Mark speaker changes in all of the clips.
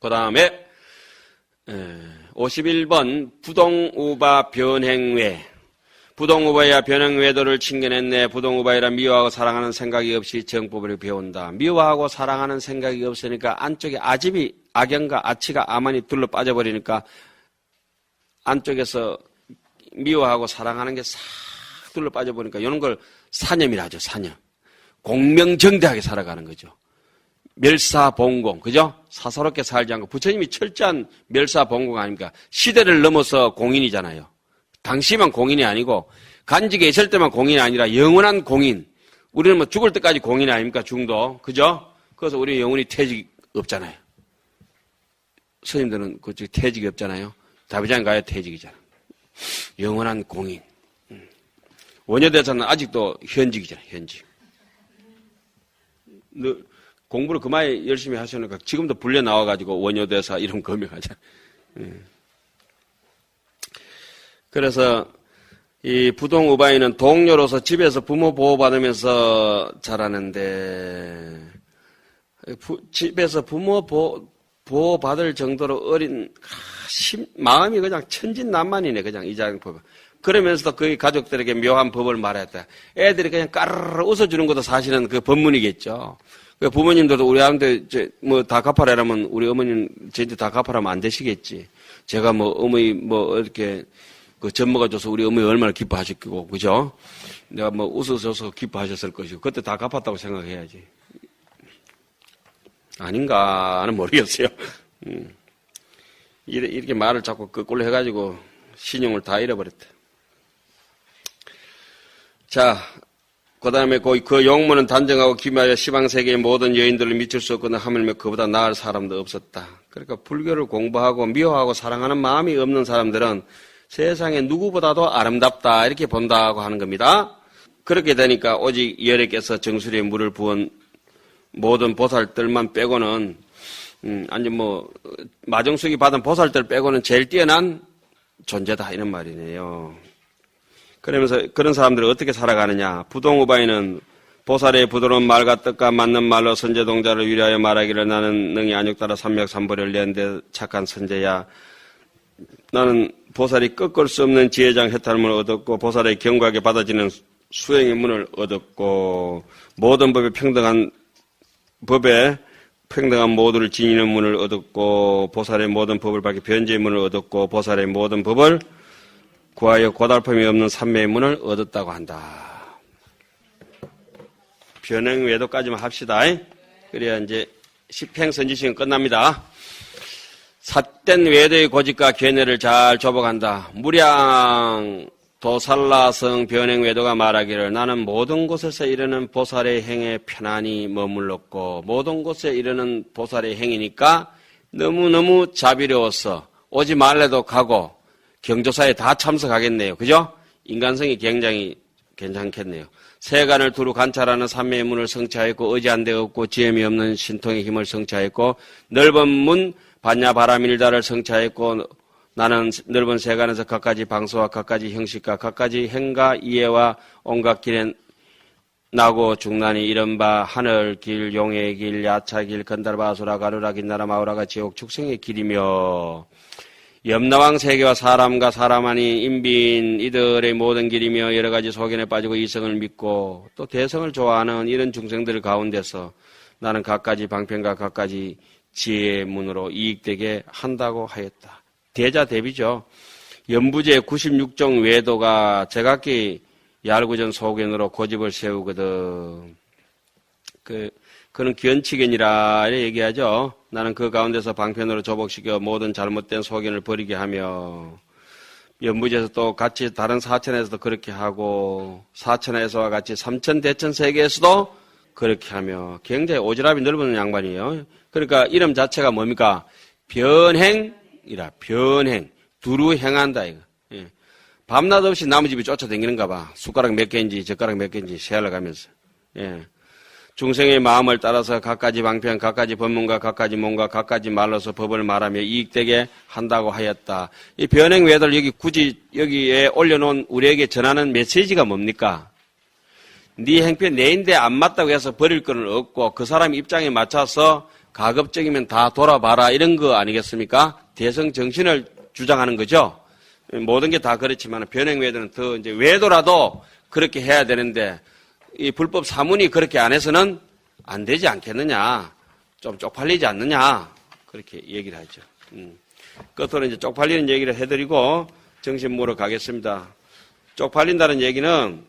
Speaker 1: 그 다음에 51번 부동우바 변행외 부동우바야 변행외도를 칭견했네. 부동우바이라 미워하고 사랑하는 생각이 없이 정법을 배운다. 미워하고 사랑하는 생각이 없으니까 안쪽에 아집이 악연과 아치가 아만이 둘러 빠져버리니까 안쪽에서 미워하고 사랑하는 게 싹 둘러 빠져버리니까 이런 걸 사념이라 하죠 사념. 공명정대하게 살아가는 거죠 멸사봉공, 그죠? 사사롭게 살지 않고 부처님이 철저한 멸사봉공 아닙니까? 시대를 넘어서 공인이잖아요. 당시만 공인이 아니고 간직에 있을 때만 공인이 아니라 영원한 공인. 우리는 뭐 죽을 때까지 공인 아닙니까? 중도, 그죠? 그래서 우리 영원히 퇴직 없잖아요. 스님들은 그쪽 퇴직이 없잖아요. 다비장 가야 퇴직이잖아. 영원한 공인. 음. 원효대사는 아직도 현직이잖아요. 현직. 늘 공부를 그만 열심히 하시니까 지금도 불려 나와가지고 원효대사 이름 검역하잖아요. 예. 그래서 이 부동우바이는 동료로서 집에서 부모 보호받으면서 자라는데 부- 집에서 부모 보호, 보호받을 정도로 어린 아, 심- 마음이 그냥 천진난만이네 그냥 이장법 그러면서도 그 가족들에게 묘한 법을 말했다. 애들이 그냥 까르르 웃어주는 것도 사실은 그 법문이겠죠. 그 부모님들도 우리 아한테 뭐다 갚아라라면 우리 어머님 저한테 다 갚아라면 안 되시겠지. 제가 뭐 어머니 뭐 이렇게 그 젖먹어 줘서 우리 어머니 얼마나 기뻐하셨고 그죠? 내가 뭐 웃어줘서 기뻐하셨을 것이고 그때 다 갚았다고 생각해야지. 아닌가는 모르겠어요. 음. 이렇게 말을 자꾸 거꾸로 해가지고 신용을 다 잃어버렸다. 자, 그 다음에 그, 그 용문은 단정하고 기묘하여 시방세계의 모든 여인들을 미칠 수 없거나 하물며 그보다 나을 사람도 없었다. 그러니까 불교를 공부하고 미워하고 사랑하는 마음이 없는 사람들은 세상에 누구보다도 아름답다 이렇게 본다고 하는 겁니다. 그렇게 되니까 오직 열애께서 정수리에 물을 부은 모든 보살들만 빼고는 음, 아니 뭐 마정숙이 받은 보살들 빼고는 제일 뛰어난 존재다 이런 말이네요. 그러면서 그런 사람들이 어떻게 살아가느냐? 부동우바이는 보살의 부드러운 말과 뜻과 맞는 말로 선제 동자를 위하여 말하기를 나는 능히 안육따라 삼맥 삼보를 내는데 착한 선제야. 나는 보살이 꺾을 수 없는 지혜장 해탈문을 얻었고 보살의 경각에 받아지는 수행의 문을 얻었고 모든 법에 평등한 법에 평등한 모두를 지니는 문을 얻었고 보살의 모든 법을 밝히 변제의 문을 얻었고 보살의 모든 법을 구하여 고달픔이 없는 삼매의 문을 얻었다고 한다. 변행 외도까지만 합시다. 그래야 이제 십행 선지식은 끝납니다. 삿된 외도의 고집과 견해를 잘 조복한다. 무량 도살라성 변행 외도가 말하기를 나는 모든 곳에서 이르는 보살의 행에 편안히 머물렀고 모든 곳에 이르는 보살의 행이니까 너무너무 자비로웠어. 오지 말래도 가고 경조사에 다 참석하겠네요. 그죠? 인간성이 굉장히 괜찮겠네요. 세간을 두루 관찰하는 삼매의 문을 성취하였고 의지한 데 없고 지음이 없는 신통의 힘을 성취하였고 넓은 문 반야 바라밀다를 성취하였고 나는 넓은 세간에서 갖가지 방수와 갖가지 형식과 갖가지 행과 이해와 온갖 길에 나고 중난이 이른바 하늘 길, 용의 길, 야차 길, 건달바수라, 가루라, 긴나라, 마우라가 지옥 축생의 길이며 염라왕 세계와 사람과 사람 아닌 인빈 이들의 모든 길이며 여러 가지 소견에 빠지고 이성을 믿고 또 대성을 좋아하는 이런 중생들 가운데서 나는 갖가지 방편과 갖가지 지혜의 문으로 이익되게 한다고 하였다. 대자 대비죠. 연부제 96종 외도가 제각기 얄구전 소견으로 고집을 세우거든. 그, 그는 견치견이라 얘기하죠. 나는 그 가운데서 방편으로 조복시켜 모든 잘못된 소견을 버리게 하며 연부제에서 또 같이 다른 사천에서도 그렇게 하고 사천에서와 같이 삼천 대천 세계에서도 그렇게 하며 굉장히 오지랖이 넓은 양반이에요. 그러니까 이름 자체가 뭡니까? 변행이라 변행 두루 행한다 이거. 예. 밤낮 없이 나무 집이 쫓아다니는가 봐. 숟가락 몇 개인지 젓가락 몇 개인지 세알아 가면서. 예. 중생의 마음을 따라서 각가지 방편, 각가지 법문과 각가지 몸과 각가지 말로서 법을 말하며 이익되게 한다고 하였다. 이 변행 외들 여기 굳이 여기에 올려놓은 우리에게 전하는 메시지가 뭡니까? 네 행편 내인데 안 맞다고 해서 버릴 거는 없고 그 사람 입장에 맞춰서 가급적이면 다 돌아봐라 이런 거 아니겠습니까? 대성 정신을 주장하는 거죠. 모든 게 다 그렇지만 변행 외도는 더 이제 외도라도 그렇게 해야 되는데 이 불법 사문이 그렇게 안 해서는 안 되지 않겠느냐. 좀 쪽팔리지 않느냐. 그렇게 얘기를 하죠. 음. 끝으로 이제 쪽팔리는 얘기를 해드리고 정신무로 가겠습니다. 쪽팔린다는 얘기는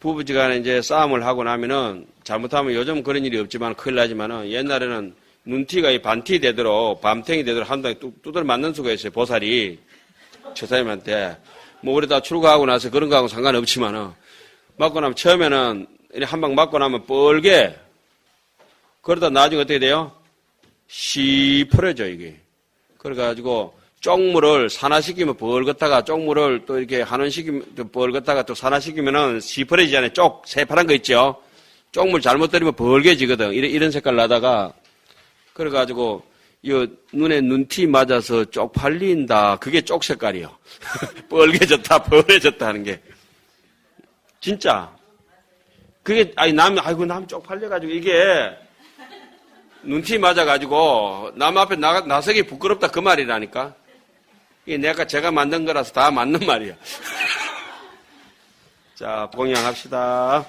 Speaker 1: 부부지간에 이제 싸움을 하고 나면은 잘못하면 요즘 그런 일이 없지만 큰일 나지만은 옛날에는 눈티가 이 반티 되도록 밤탱이 되도록 한 방에 뚝- 두들 맞는 수가 있어요. 보살이 처사님한테 뭐 우리 다 출가하고 나서 그런 거하고 상관없지만은 맞고 나면 처음에는 한 방 맞고 나면 뻘게 그러다 나중에 어떻게 돼요? 시퍼려져 이게. 그래가지고 쪽물을 산화시키면 벌겋다가 쪽물을 또 이렇게 한원시키면 또 벌겋다가 또 산화시키면은 시퍼려지잖아요. 쪽 새파란 거 있죠. 쪽물 잘못 들이면 벌개지거든. 이런, 이런 색깔 나다가 그래가지고 이 눈에 눈티 맞아서 쪽팔린다. 그게 쪽 색깔이요. 뻘개졌다, 벌해졌다 하는 게 진짜. 그게 아니 남 아이고 남 쪽팔려가지고 이게 눈티 맞아가지고 남 앞에 나, 나서기 부끄럽다 그 말이라니까. 이게 내가 제가 만든 거라서 다 맞는 말이야. 자, 봉양합시다.